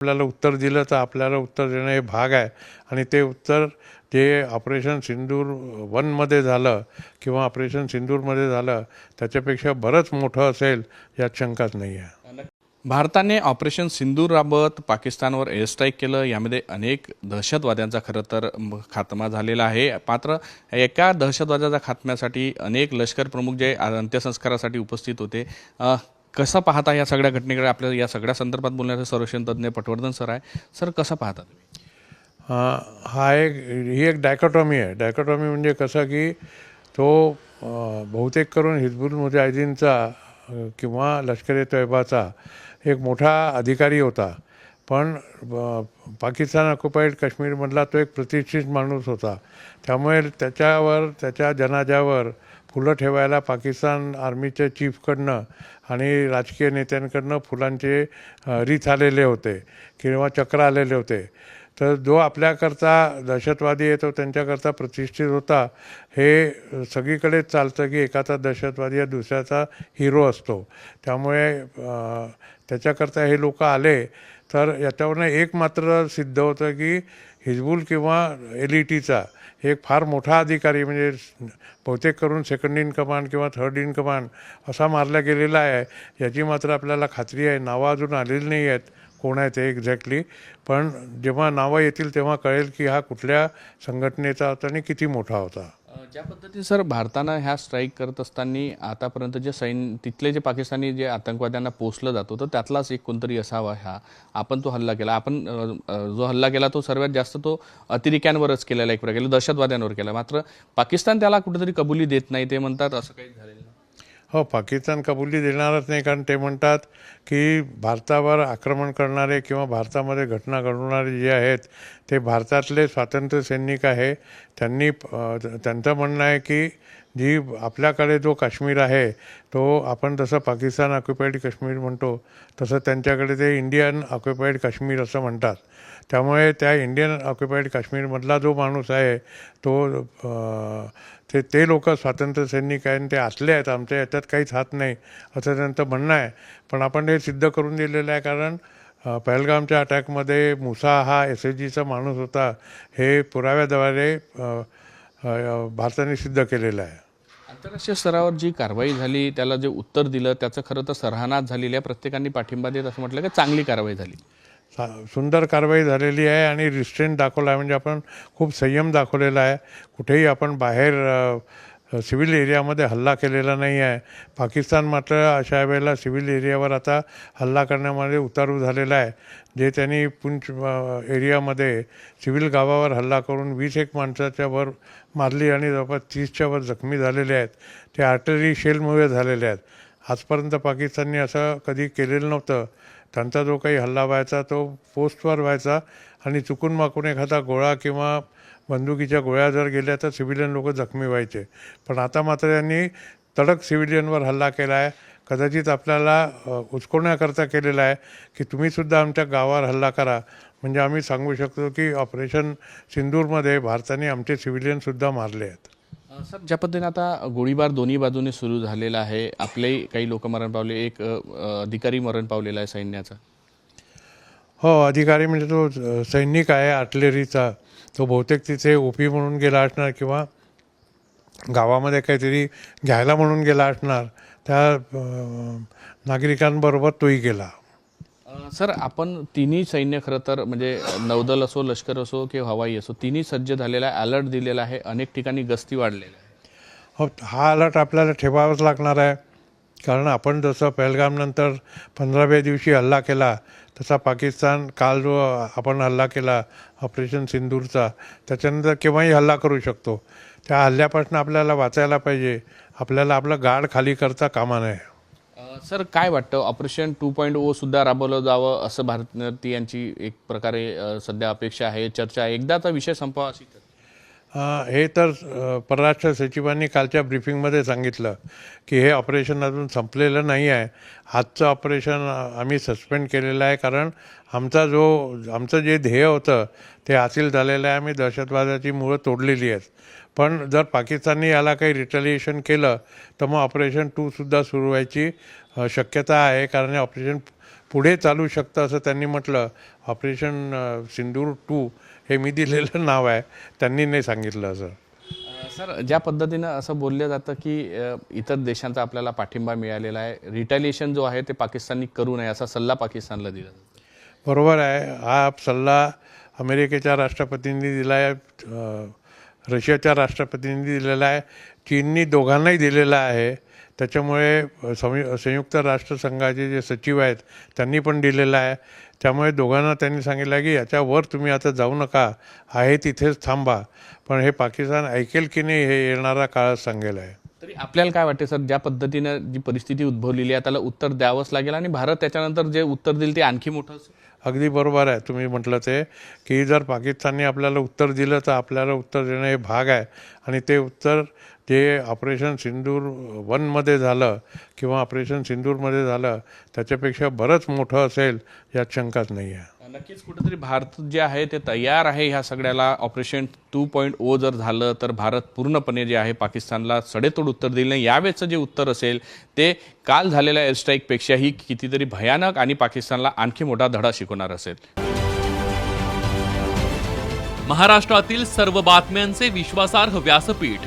आपल्याला उत्तर दिलं तर आपल्याला उत्तर देणं हे भाग आहे. आणि ते उत्तर जे ऑपरेशन सिंदूर वनमध्ये झालं किंवा ऑपरेशन सिंदूरमध्ये झालं त्याच्यापेक्षा बरंच मोठं असेल यात शंकाच नाही आहे. भारताने ऑपरेशन सिंदूर राबत पाकिस्तानवर एअरस्ट्राईक केलं. यामध्ये अनेक दहशतवाद्यांचा खरं तर खात्मा झालेला आहे. मात्र एका दहशतवाद्याच्या खात्म्यासाठी अनेक लष्कर प्रमुख जे अंत्यसंस्कारासाठी उपस्थित होते कसं पाहता या सगळ्या घटनेकडे? आपल्या या सगळ्या संदर्भात बोलण्याचे संरक्षण तज्ज्ञ पटवर्धन सर आहे. सर कसं पाहता तुम्ही? हा एक ही एक डायकोटॉमी आहे. डायकॉटॉमी म्हणजे कसं की तो बहुतेक करून हिजबुल मुजाहिदीनचा किंवा लष्कर ए तैबाचा एक मोठा अधिकारी होता. पण पाकिस्तान ऑक्युपाईड काश्मीरमधला तो एक प्रतिष्ठित माणूस होता. त्यामुळे त्याच्यावर त्याच्या जनाजावर फुलं ठेवायला पाकिस्तान आर्मीच्या चीफकडनं आणि राजकीय नेत्यांकडनं फुलांचे रीथ रीत आलेले होते किंवा चक्र आलेले होते. तर जो आपल्याकरता दहशतवादी आहे तो त्यांच्याकरता प्रतिष्ठित होता हे सगळीकडेच चालतं की एकाचा दहशतवादी हा दुसऱ्याचा हिरो असतो. त्यामुळे त्याच्याकरता हे लोक आले. तर याच्यावरनं एक मात्र सिद्ध होतं की हिजबुल किंवा एल ई टीचा एक फार मोठा अधिकारी म्हणजे बहुतेक करून सेकंड इन कमांड किंवा थर्ड इन कमांड असा मारला गेलेला आहे. याची मात्र आपल्याला खात्री आहे. नावं अजून आलेली नाही आहेत. कोण आहे ते एक्झॅक्टली पण जेव्हा नावं येतील तेव्हा कळेल की हा कुठल्या संघटनेचा होता आणि किती मोठा होता. ज्या पद्धतीने सर भारतानं ह्या स्ट्राईक करत असताना आतापर्यंत जे सैन्य तिथले जे पाकिस्तानी जे आतंकवाद्यांना पोचलं जातो तर त्यातलाच एक कोणतरी असावा ह्या आपण तो हल्ला केला. आपण जो हल्ला केला तो सर्वात जास्त तो अतिरेक्यांवरच केलेला एक प्रकारे दहशतवाद्यांवर केला. मात्र पाकिस्तान त्याला कुठेतरी कबुली देत नाही ते म्हणतात असं काही झालेलं नाही. हो पाकिस्तान कबुली देणारच नाही कारण ते म्हणतात की भारतावर आक्रमण करणारे किंवा भारतामध्ये घटना घडवणारे जे आहेत ते भारतातले स्वातंत्र्य सैनिक आहे. त्यांनी त्यांचं म्हणणं आहे की जी आपल्याकडे जो काश्मीर आहे तो आपण जसं पाकिस्तान ऑक्युपाईड काश्मीर म्हणतो तसं त्यांच्याकडे ते इंडियन ऑक्युपाईड काश्मीर असं म्हणतात. त्यामुळे त्या इंडियन ऑक्युपाईड काश्मीरमधला जो माणूस आहे तो ते ते लोक स्वातंत्र्य सैनिक आहे आणि ते असले आहेत आमच्या याच्यात काहीच हात नाही असं त्यांचं म्हणणं आहे. पण आपण हे सिद्ध करून दिलेलं आहे कारण पहलगामच्या अटॅकमध्ये मुसा हा एस एच जीचा माणूस होता. हे पुराव्याद्वारे भारताने सिद्ध केलेलं आहे. आंतरराष्ट्रीय स्तरावर जी कारवाई झाली त्याला जे उत्तर दिलं त्याचं खरं तर सराहना झालेली आहे. प्रत्येकाने पाठिंबा देत असं म्हटलं की चांगली कारवाई झाली. सा- सुंदर कारवाई झालेली आहे आणि रिस्ट्रेंट दाखवला आहे. म्हणजे आपण खूप संयम दाखवलेला आहे. कुठेही आपण बाहेर सिव्हिल एरियामध्ये हल्ला केलेला नाही आहे. पाकिस्तान मात्र अशा वेळेला सिव्हिल एरियावर आता हल्ला करण्यामध्ये उतारू झालेला आहे. जे त्यांनी पुंछ एरियामध्ये सिव्हिल गावावर हल्ला करून वीस एक माणसाच्या वर मारली आणि जवळपास तीसच्या वर जखमी झालेले आहेत. ते आर्टरी शेलमुळे झालेले आहेत. आजपर्यंत पाकिस्तानने असं कधी केलेलं नव्हतं. त्यांचा जो काही हल्ला व्हायचा तो पोस्टवर व्हायचा. आणि चुकून माकून एखादा गोळा किंवा बंदुकीच्या गोळ्या जर गेल्या तर सिव्हिलियन लोक जखमी व्हायचे. पण आता मात्र यांनी तडक सिव्हिलियनवर हल्ला केला आहे कदाचित आपल्याला उचकवण्याकरता केलेला आहे की तुम्हीसुद्धा आमच्या गावावर हल्ला करा. म्हणजे आम्ही सांगू शकतो की ऑपरेशन सिंदूरमध्ये भारताने आमचे सिव्हिलियनसुद्धा मारले आहेत. सर ज्या पद्धतीने आता गोळीबार दोन्ही बाजूने सुरू झालेला आहे आपलेही काही लोक मरण पावले एक अधिकारी मरण पावलेला आहे सैन्याचा. हो अधिकारी म्हणजे तो सैनिक आहे आर्टिलरीचा. तो बहुतेक तिथे ओपी म्हणून गेला असणार किंवा गावामध्ये काहीतरी घ्यायला म्हणून गेला असणार. त्या नागरिकांबरोबर तोही गेला. सर आपण तिन्ही सैन्य खरं तर म्हणजे नौदल असो लष्कर असो किंवा हवाई असो तिन्ही सज्ज झालेला आहे अलर्ट दिलेला आहे अनेक ठिकाणी गस्ती वाढलेल्या आहे हो हा अलर्ट आपल्याला ठेवावाच लागणार आहे. कारण आपण जसं पहलगामनंतर पंधराव्या दिवशी हल्ला केला तसा पाकिस्तान काल जो आपण हल्ला केला ऑपरेशन सिंदूरचा त्याच्यानंतर केव्हाही हल्ला करू शकतो. त्या हल्ल्यापासून आपल्याला वाचायला पाहिजे. आपल्याला आपलं गाड खाली करता कामा नये. सर काय वाटतं? ऑपरेशन टू पॉईंट ओसुद्धा राबवलं जावं असं भारतीयांची एक प्रकारे सध्या अपेक्षा आहे चर्चा आहे. एकदाचा विषय संपवा अशी हे तर परराष्ट्र सचिवांनी कालच्या ब्रिफिंगमध्ये सांगितलं की हे ऑपरेशन अजून संपलेलं नाही आहे. आजचं ऑपरेशन आम्ही सस्पेंड केलेलं आहे कारण आमचा जो आमचं जे ध्येय होतं ते हासिल झालेलं आहे. आम्ही दहशतवादाची मुळं तोडलेली आहेत. पण जर पाकिस्तानने याला काही रिटॅलिएशन केलं तर मग ऑपरेशन टूसुद्धा सुरू व्हायची शक्यता आहे. कारण हे ऑपरेशन पुढे चालू शकतं असं त्यांनी म्हटलं. ऑपरेशन सिंदूर टू हे मी दिलेलं नाव आहे. त्यांनी नाही सांगितलं असं सर ज्या पद्धतीनं असं बोललं जातं की इतर देशांचा आपल्याला पाठिंबा मिळालेला आहे रिटॅलिएशन जो आहे ते पाकिस्ताननी करू नये असा सल्ला पाकिस्तानला दिला जातो. बरोबर आहे. हा सल्ला अमेरिकेच्या राष्ट्रपतींनी दिला आहे रशियाच्या राष्ट्रपतींनी दिलेला आहे चीननी दोघांनाही दिलेला आहे. त्याच्यामुळे संयु संयुक्त राष्ट्रसंघाचे जे सचिव आहेत त्यांनी पण दिलेलं आहे. त्यामुळे दोघांना त्यांनी सांगितलं की याच्यावर तुम्ही आता जाऊ नका आहे तिथेच थांबा. पण हे पाकिस्तान ऐकेल की नाही हे येणारा काळच सांगेल आहे. तरी आपल्याला काय वाटते सर ज्या पद्धतीनं जी परिस्थिती उद्भवलेली आहे त्याला उत्तर द्यावंच लागेल आणि भारत त्याच्यानंतर जे उत्तर देईल ते आणखी मोठं असेल? अगदी बरोबर आहे. तुम्ही म्हटलं ते की जर पाकिस्तानने आपल्याला उत्तर दिलं तर आपल्याला उत्तर देणं हे भाग आहे. आणि ते उत्तर जे ऑपरेशन सिंदूर वनमध्ये झालं किंवा ऑपरेशन सिंदूरमध्ये झालं त्याच्यापेक्षा बरंच मोठं असेल यात शंकाच नाही आहे. नक्कीच कुठेतरी भारत जे आहे ते तयार आहे ह्या सगळ्याला. ऑपरेशन टू पॉईंट ओ जर झालं तर भारत पूर्णपणे जे आहे पाकिस्तानला सडेतोड उत्तर दिलं नाही. यावेळेचं जे उत्तर असेल ते काल झालेल्या एअर स्ट्राईकपेक्षाही कितीतरी भयानक आणि पाकिस्तानला आणखी मोठा धडा शिकवणार असेल. महाराष्ट्रातील सर्व बातम्यांचे विश्वासार्ह व्यासपीठ